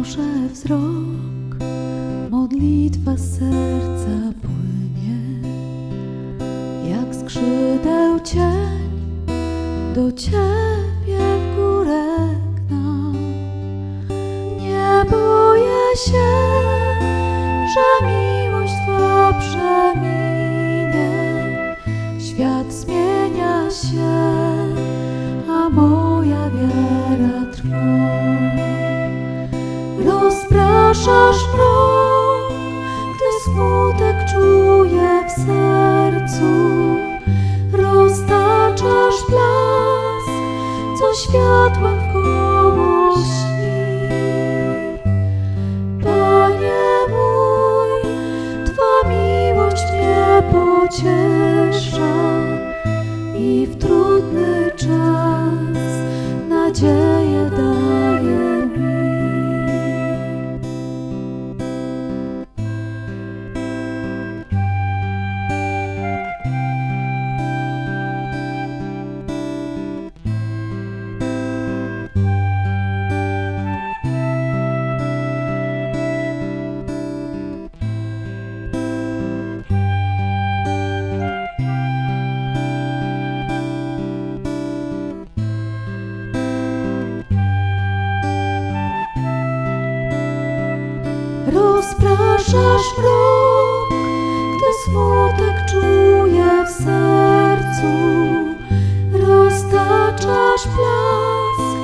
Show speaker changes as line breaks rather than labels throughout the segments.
unoszę wzrok, modlitwa z serca płynie, jak skrzydeł cień do Ciebie w górę gna. Nie boję się, że miłość Twa przeminie, świat zmienia się. Rozpraszasz mrok, gdy smutek czuję w sercu. Roztaczasz blask, co światłem wkoło śni. Panie mój, Twa miłość mnie pociesza i w trudny czas nadzieję Rozpraszasz mrok, gdy smutek czuję w sercu. Roztaczasz blask,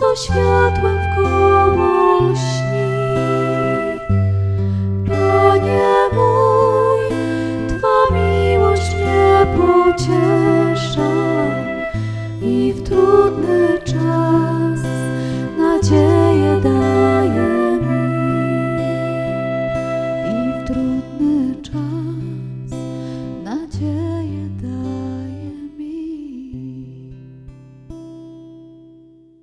co światłem wkoło